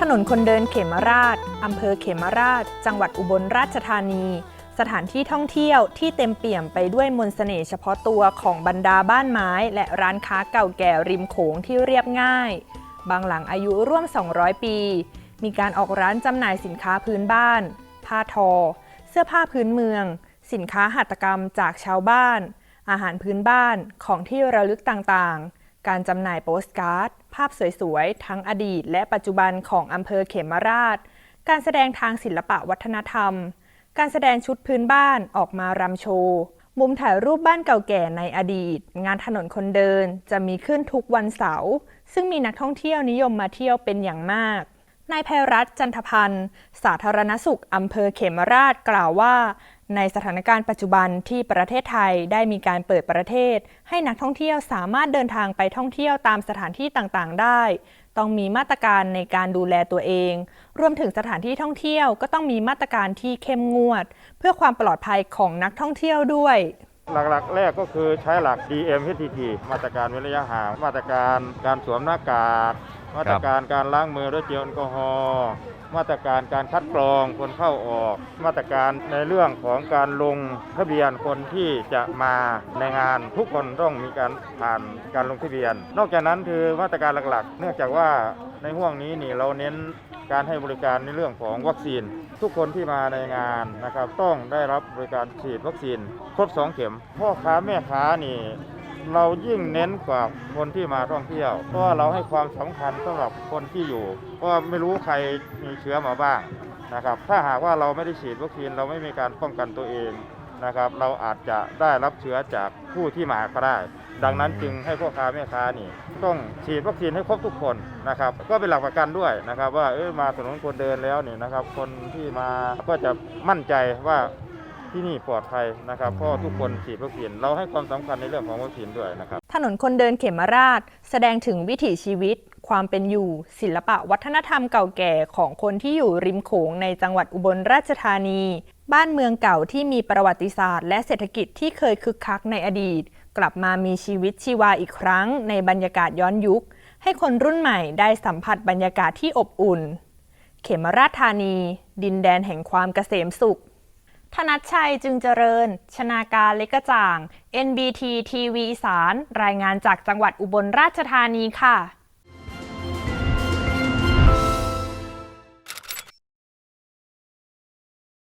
ถนนคนเดินเขมราช อำเภอเขมราช จังหวัดอุบลราชธานี สถานที่ท่องเที่ยวที่เต็มเปี่ยมไปด้วยมนต์เสน่ห์เฉพาะตัวของบรรดาบ้านไม้ และร้านค้าเก่าแก่ริมโขงที่เรียบง่าย บางหลังอายุร่วม 200 ปี มีการออกร้านจำหน่ายสินค้าพื้นบ้าน ผ้าทอ เสื้อผ้าพื้นเมือง สินค้าหัตถกรรมจากชาวบ้าน อาหารพื้นบ้านของที่ระลึกต่างๆ การจำหน่ายโปสการ์ด ภาพสวยๆ ทั้งอดีตและปัจจุบันของอำเภอเขมราช การแสดงทางศิลปะวัฒนธรรม การแสดงชุดพื้นบ้านออกมารำโชว์มุมถ่ายรูปบ้านเก่าแก่ในอดีต งานถนนคนเดินจะมีขึ้นทุกวันเสาร์ซึ่งมีนักท่องเที่ยวนิยมมาเที่ยวเป็นอย่างมากนายไพรัตน์จันทพันธ์ สาธารณสุขอำเภอเขมราชกล่าวว่า ในสถานการณ์ปัจจุบันที่ประเทศไทยได้มีการเปิดประเทศ ให้นักท่องเที่ยวสามารถเดินทางไปท่องเที่ยวตามสถานที่ต่างๆ ได้ ต้องมีมาตรการในการดูแลตัวเอง รวมถึงสถานที่ท่องเที่ยวก็ต้องมีมาตรการที่เข้มงวด เพื่อความปลอดภัยของนักท่องเที่ยวด้วยหลักๆ แรกก็คือใช้หลัก DMHTT มาตรการเว้นระยะห่าง มาตรการการสวมหน้ากาก มาตรการการล้างมือด้วยเจลแอลกอฮอล์ มาตรการการคัดกรองคนเข้าออก มาตรการในเรื่องของการลงทะเบียนคนที่จะมาในงานทุกคนต้องมีการผ่านการลงทะเบียน นอกจากนั้นคือมาตรการหลักๆ เนื่องจากว่าในห่วงนี้นี่เราเน้นการให้บริการในเรื่องของวัคซีน ทุกคนที่มาในงานนะครับ ต้องได้รับบริการฉีดวัคซีน ครบ 2 เข็ม พ่อค้าแม่ค้านี่ เรายิ่งเน้นกว่าคนที่มาท่องเที่ยว เพราะเราให้ความสำคัญสำหรับคนที่อยู่เพราะไม่รู้ใครมีเชื้อมาบ้างนะครับ ถ้าหากว่าเราไม่ได้ฉีดวัคซีนเราไม่มีการป้องกันตัวเองนะครับ เราอาจจะได้รับเชื้อจากผู้ที่มาก็ได้ ดังนั้นจึงให้พ่อค้าแม่ค้านี่ ต้องฉีดวัคซีนให้ครบทุกคนนะครับ ก็เป็นหลักประกันด้วยนะครับ ว่าเออมาถนนคนเดินแล้วนี่นะครับ คนที่มาก็จะมั่นใจว่า ที่นี่ปลอดภัยนะครับเพราะทุกคนฉีดวัคซีนเราให้ความสำคัญในเรื่องของวัคซีนด้วยนะครับถนนคนเดินเขมราช แสดงถึงวิถีชีวิต ความเป็นอยู่ ศิลปะวัฒนธรรมเก่าแก่ของคนที่อยู่ริมโขงในจังหวัดอุบลราชธานี บ้านเมืองเก่าที่มีประวัติศาสตร์ และเศรษฐกิจที่เคยคึกคักในอดีต กลับมามีชีวิตชีวาอีกครั้ง ในบรรยากาศย้อนยุค ให้คนรุ่นใหม่ได้สัมผัสบรรยากาศที่อบอุ่น เขมราชธานี ดินแดนแห่งความเกษมสุข ธนัชชัยจึงเจริญ ชนาการเล็กกระจ่าง NBT ทีวีอีสาน รายงานจากจังหวัดอุบลราชธานีค่ะ